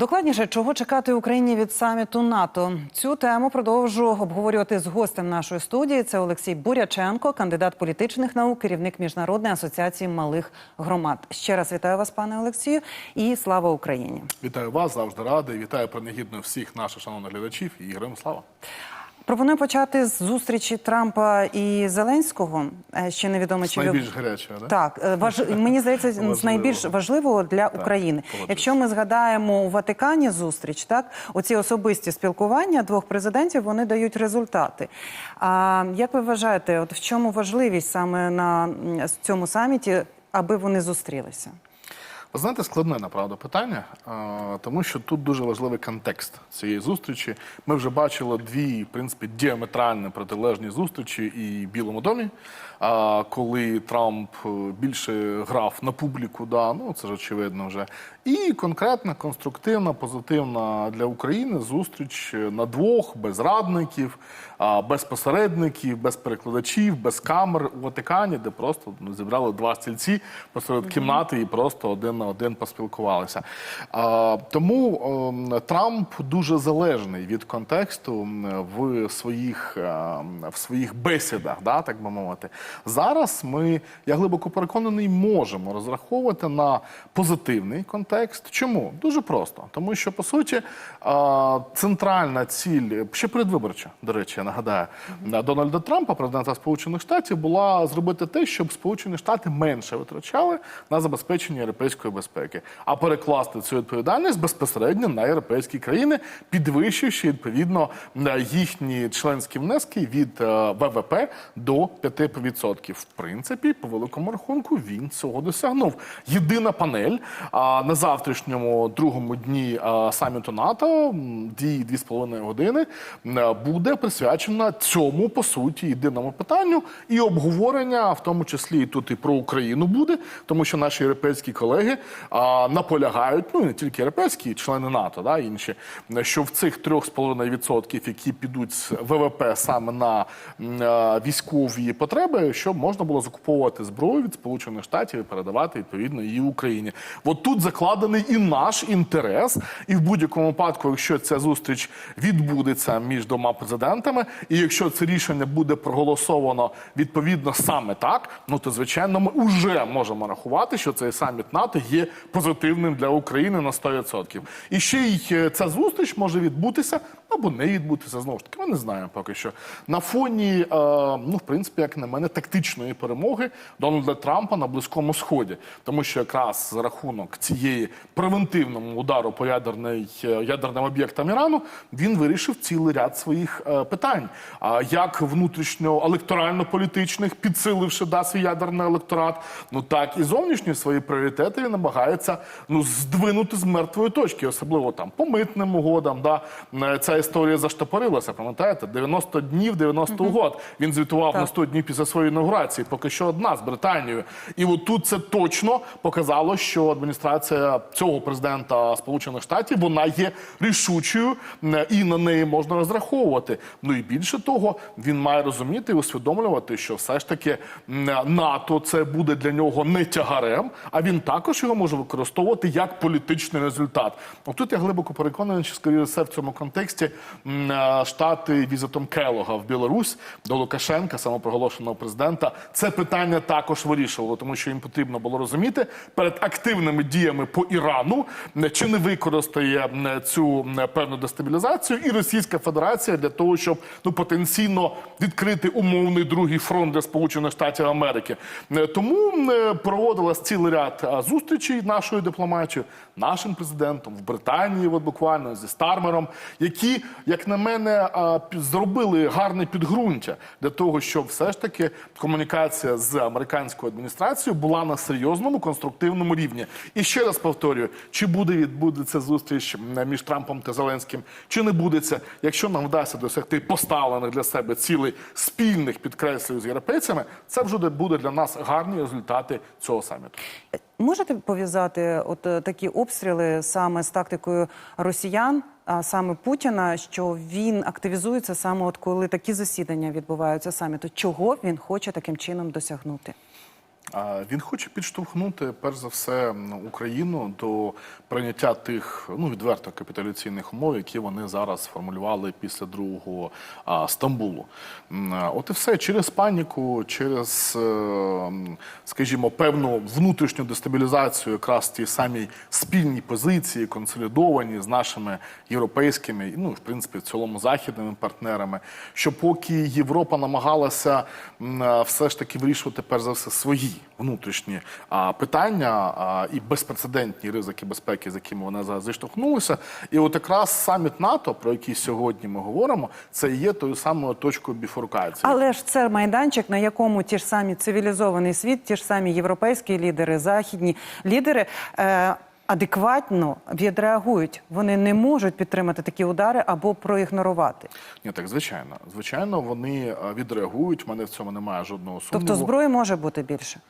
Докладніше, чого чекати Україні від саміту НАТО? Цю тему продовжу обговорювати з гостем нашої студії. Це Олексій Буряченко, кандидат політичних наук, керівник міжнародної асоціації малих громад. Ще раз вітаю вас, пане Олексію, і слава Україні. Вітаю вас, завжди радий. Вітаю принагідно всіх наших шановних глядачів і героям слава. Пропоную почати з зустрічі Трампа і Зеленського. Е, Ще невідомо чи найбільш гарячого, да? Так, е, важ... мені здається, з найбільш важливого для України. погоджуюсь. Якщо ми згадаємо у Ватикані зустріч, так оці особисті спілкування двох президентів вони дають результати. А як ви вважаєте, от в чому важливість саме на цьому саміті, аби вони зустрілися? Ви знаєте, складне направду питання, тому що тут дуже важливий контекст цієї зустрічі. Ми вже бачили дві, в принципі, діаметрально протилежні зустрічі і в Білому домі, коли Трамп е, більше грав на публіку, да, ну це ж очевидно вже. І конкретна, конструктивна, позитивна для України зустріч на двох, без радників, без посередників, без перекладачів, без камер у Ватикані, де просто ну, зібрали два стільці посеред кімнати і просто один на один поспілкувалися. Тому ем, Трамп дуже залежний від контексту в своїх, ем, в своїх бесідах, да, так би мовити. Зараз ми, я глибоко переконаний, можемо розраховувати на позитивний контекст. Чому? Дуже просто. Тому що, по суті, центральна ціль, ще передвиборча, до речі, я нагадаю, Дональда Трампа, президента Сполучених Штатів, була зробити те, щоб Сполучені Штати менше витрачали на забезпечення європейської безпеки, а перекласти цю відповідальність безпосередньо на європейські країни, підвищивши відповідно їхні членські внески від е, ВВП до 5%. В принципі, по великому рахунку він цього досягнув. Єдина панель а, на завтрашньому другому дні саміту НАТО дії 2,5 години буде присвячена цьому по суті єдиному питанню і обговорення, в тому числі тут і про Україну буде, тому що наші європейські колеги наполягають, ну не тільки європейські, члени НАТО, да інші, що в цих 3,5%, які підуть з ВВП саме на е, військові потреби, щоб можна було закуповувати зброю від Сполучених Штатів і передавати відповідно її Україні. От тут закладений і наш інтерес, і в будь-якому випадку, якщо ця зустріч відбудеться між двома президентами, і якщо це рішення буде проголосовано відповідно саме так, ну то звичайно ми вже можемо рахувати, що цей саміт НАТО є позитивним для України на 100%. І ще й е, ця зустріч може відбутися або не відбутися. Знову ж таки, ми не знаємо поки що. На фоні, е, ну в принципі, як на мене, тактичної перемоги Дональда Трампа на Близькому Сході, тому що якраз за рахунок цієї превентивному удару по ядерний, е, ядерним об'єктам Ірану він вирішив цілий ряд своїх е, питань, а як внутрішньо електорально-політичних, підсиливши да, свій ядерний електорат, ну так і зовнішні свої пріоритети він намагається ну здвинути з мертвої точки, особливо там по митним угодам. Да Е, ця історія заштопорилася. Пам'ятаєте, 90 днів, 90 угод. Він звітував на 100 днів після своєї інаугурації. Поки що одна з Британією. І от тут це точно показало, що адміністрація цього президента Сполучених Штатів вона є рішучою і на неї можна розраховувати. Ну і більше того, він має розуміти і усвідомлювати, що все ж таки НАТО це буде для нього не тягарем, а він також його може використовувати як політичний результат. От тут я глибоко переконаний, що скоріше все в цьому контексті е, штати візитом Келога в Білорусь до Лукашенка, самопроголошеного президента, це питання також вирішувало, тому що їм потрібно було розуміти перед активними діями по Ірану, чи не використає цю певну дестабілізацію і Російська Федерація для того, щоб ну потенційно відкрити умовний другий фронт для Сполучених Штатів Америки. Тому проводилась цілий ряд зустрічей нашою дипломатією, нашим президентом в Британії, от буквально зі Стармером, які, як на мене, зробили гарне підґрунтя для того, щоб все ж таки комунікація з американською адміністрацією була на серйозному конструктивному рівні. І ще раз повторюю: чи буде відбудеться зустріч між Трампом та Зеленським, чи не будеться, якщо нам вдасться досягти поставлених для себе цілей спільних підкреслюю з європейцями, це вже буде для нас гарні результати цього саміту. Можете пов'язати от е, такі обстріли саме з тактикою росіян, а саме Путіна, що він активізується саме от коли такі засідання відбуваються саміту? Чого він хоче таким чином досягнути? Він хоче підштовхнути, перш за все, Україну до прийняття тих ну відверто капітуляційних умов, які вони зараз сформулювали після другого а, Стамбулу. От і все через паніку, через, е, скажімо, певну внутрішню дестабілізацію, якраз ті самі спільні позиції, консолідовані з нашими європейськими, ну в принципі, в цілому західними партнерами. Що поки Європа намагалася все ж таки вирішувати перш за все свої внутрішні а, питання а, і безпрецедентні ризики безпеки, з якими вона зараз зіштовхнулася. І от якраз саміт НАТО, про який сьогодні ми говоримо, це є тою самою точкою біфуркації. Але ж це майданчик, на якому ті ж самі цивілізований світ, ті ж самі європейські лідери, західні лідери. Е- Адекватно відреагують, вони не можуть підтримати такі удари або проігнорувати. Ні, так звичайно. Звичайно, вони відреагують. в мене в цьому немає жодного сумніву. Тобто зброї може бути більше.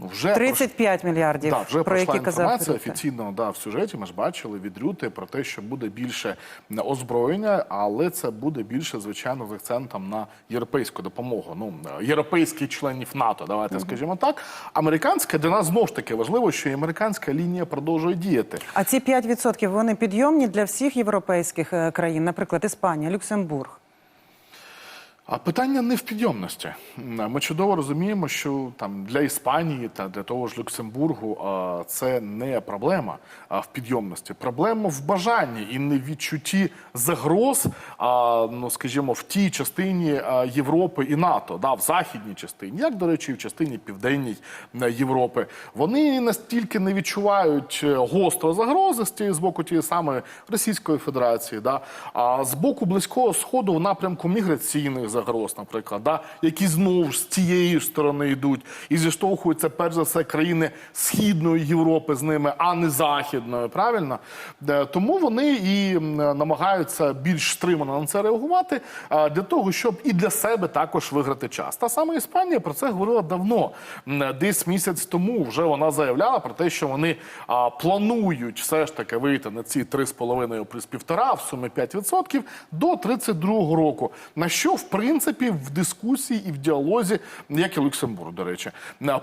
Ну, вже 35 мільярдів, Да, вже про які казав інформація Рюте. офіційно да, в сюжеті. Ми ж бачили від Рюти про те, що буде більше озброєння, але це буде більше, звичайно, з акцентом на європейську допомогу. Ну європейських членів НАТО, давайте скажімо так. Американська для нас знову ж таки важливо, що і американська лінія продовжує діяти. А ці 5% вони підйомні для всіх європейських е, країн, наприклад, Іспанія, Люксембург. А питання не в підйомності. Ми чудово розуміємо, що там для Іспанії та для того ж Люксембургу це не проблема в підйомності. Проблема в бажанні і не відчутті загроз, ну скажімо, в тій частині Європи і НАТО, да, в західній частині, як до речі, в частині південній Європи. Вони настільки не відчувають е, гостро загрози з тієї з боку тієї самої Російської Федерації, да, а з боку близького сходу в напрямку міграційних загроз, наприклад, да, які знову ж з цієї сторони йдуть і зіштовхуються перш за все країни Східної Європи з ними, а не Західної. Правильно? Тому вони і намагаються більш стримано на це реагувати для того, щоб і для себе також виграти час. Та сама Іспанія про це говорила давно. Десь місяць тому вже вона заявляла про те, що вони планують все ж таки вийти на ці 3,5 плюс 1,5 в сумі 5% до 32 року. На що в принципі в дискусії і в діалозі, як і Люксембург, до речі,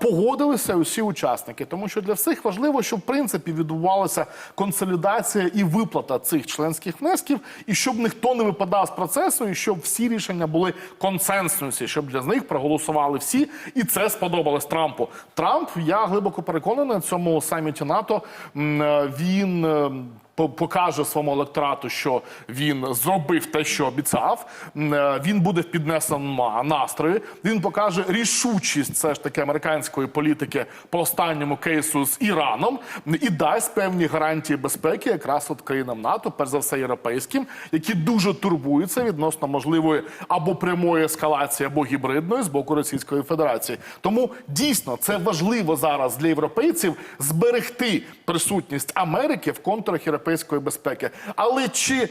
погодилися усі учасники, тому що для всіх важливо, щоб в принципі відбувалася консолідація і виплата цих членських внесків, і щоб ніхто не випадав з процесу, і щоб всі рішення були консенсусі, щоб для них проголосували всі, і це сподобалось Трампу. Трамп, я глибоко переконаний на цьому саміті НАТО. е, Він е, покаже своєму електорату, що він зробив те, що обіцяв. Е, Він буде в піднесеному настрої. Він покаже рішучість все ж таки американської політики по останньому кейсу з Іраном і дасть певні гарантії безпеки якраз от країнам НАТО, перш за все європейським, які дуже турбуються відносно можливої або прямої ескалації, або гібридної з боку Російської Федерації. Тому дійсно це важливо зараз для європейців зберегти присутність Америки в контурах європейської безпеки. Але чи е,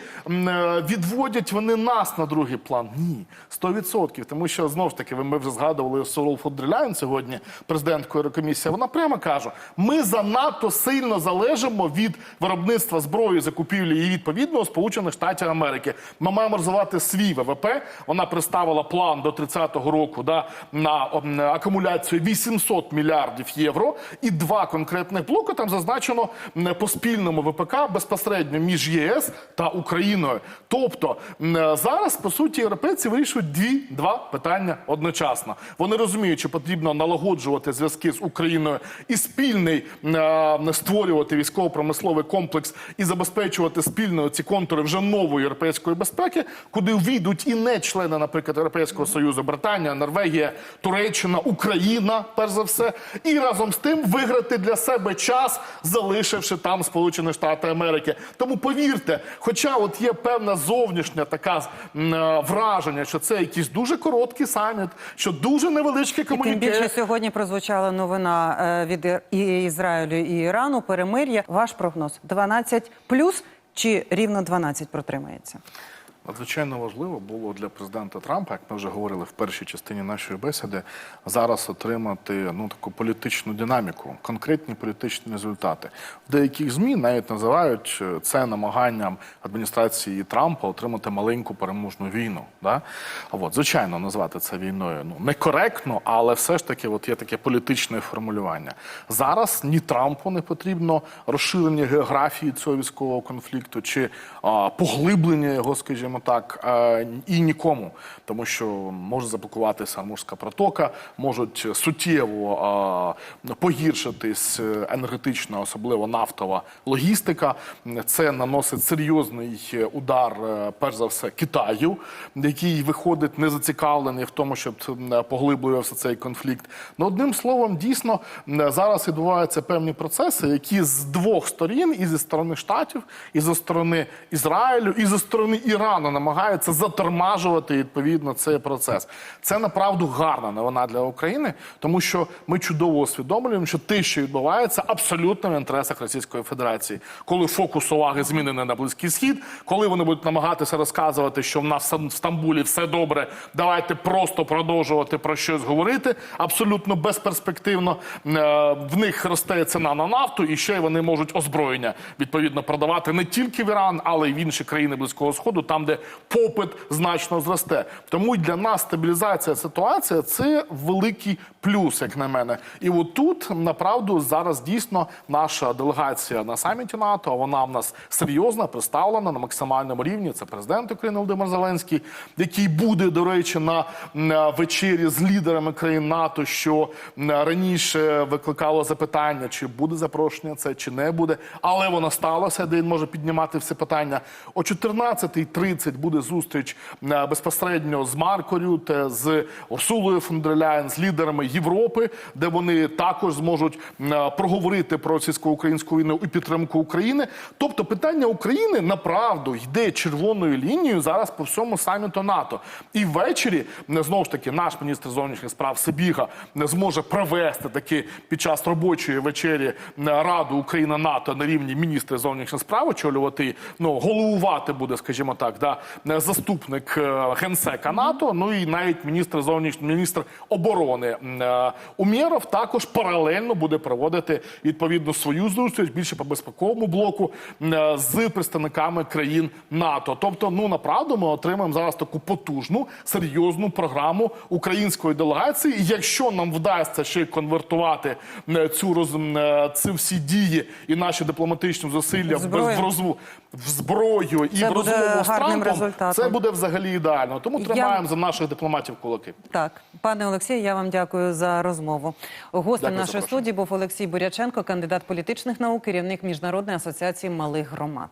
відводять вони нас на другий план? Ні, 100%. Тому що знову ж таки, ми вже згадували Сорол Фондерляйн сьогодні, президенткою Єврокомісії. Вона прямо каже: ми занадто сильно залежимо від виробництва зброї, закупівлі і відповідно Сполучених Штатів Америки. Ми маємо розвивати свій ВВП. Вона представила план до 30-го року да, на акумуляцію 800 мільярдів євро. І два конкретних блоки там зазначено по спільному ВПК безпосередньо між ЄС та Україною. Тобто зараз по суті європейці вирішують дві два питання одночасно. Вони розуміють, що потрібно налагоджувати зв'язки з Україною і спільний е, створювати військово-промисловий комплекс і забезпечувати спільно ці контури вже нової європейської безпеки, куди війдуть і не члени, наприклад, Європейського союзу, Британія, Норвегія, Туреччина, Україна, перш за все, і разом з тим виграти для себе час, залишивши там Сполучені Штати Америки. Тому повірте, хоча от є певна зовнішня така е, враження, що це якийсь дуже короткий саміт, що дуже невеличке І тим більше сьогодні прозвучала новина е, від і Ізраїлю і Ірану. Перемир'я. Ваш прогноз 12 плюс чи рівно 12 протримається? Надзвичайно важливо було для президента Трампа, як ми вже говорили в першій частині нашої бесіди, зараз отримати ну таку політичну динаміку, конкретні політичні результати. В деяких змі навіть називають е, це намаганням адміністрації Трампа отримати маленьку переможну війну. Да? От звичайно, назвати це війною ну некоректно, але все ж таки, от є таке політичне формулювання. Зараз ні Трампу не потрібно розширення географії цього військового конфлікту чи а, поглиблення його, скажімо так, і нікому, тому що може заблокуватися Амурська протока, можуть суттєво погіршитись е, енергетична, особливо нафтова логістика. Це наносить серйозний удар, е, перш за все, Китаю, який виходить не зацікавлений в тому, щоб е, поглиблювався цей конфлікт. Ну, одним словом, дійсно е, зараз відбуваються певні процеси, які з двох сторін, і зі сторони штатів, і зі сторони Ізраїлю, і зі сторони Ірану намагаються затормажувати відповідно цей процес. Це направду гарна новина для України, тому що ми чудово усвідомлюємо, що те, що відбувається, абсолютно в інтересах Російської Федерації, коли фокус уваги змінений на близький схід, коли вони будуть намагатися розказувати, що в нас в Стамбулі все добре, давайте просто продовжувати про щось говорити. Абсолютно безперспективно Е, в них росте ціна на нафту, і ще й вони можуть озброєння відповідно продавати не тільки в Іран, але й в інші країни близького сходу, там де попит значно зросте. Тому для нас стабілізація ситуації це великий плюс, як на мене. І от тут направду зараз дійсно наша делегація на саміті НАТО. Вона в нас серйозна, представлена на максимальному рівні. Це президент України Володимир Зеленський, який буде, до речі, на вечері з лідерами країн НАТО, що раніше викликало запитання, чи буде запрошення це, чи не буде. Але воно сталося, де він може піднімати всі питання. О 14.30 буде зустріч е, безпосередньо з Марко Рюте, з Урсулою фон з лідерами Європи, де вони також зможуть е, проговорити про російсько-українську війну і підтримку України. Тобто питання України направду йде червоною лінією зараз по всьому саміту НАТО. І ввечері е, знову ж таки наш міністр зовнішніх справ Сибіга не зможе провести таки під час робочої вечері Раду Україна НАТО на рівні міністра зовнішніх справ очолювати, ну головувати буде, скажімо так, да заступник е, генсека НАТО. Ну і навіть міністр зовнішніх міністр оборони е, Умєров також паралельно буде проводити відповідно свою зустріч більше по безпековому блоку е, з представниками країн НАТО. Тобто, ну направду ми отримаємо зараз таку потужну серйозну програму української делегації. І якщо нам вдасться ще конвертувати е, цю роз е, ці всі дії і наші дипломатичні зусилля в, в розву в зброю і Це в розмову Трампом, результатом. це буде взагалі ідеально. Тому Я- тримаємо за наших дипломатів кулаки. Так, пане Олексію, я вам дякую за розмову. Гостем нашої студії був Олексій Буряченко, кандидат політичних наук, керівник міжнародної асоціації малих громад.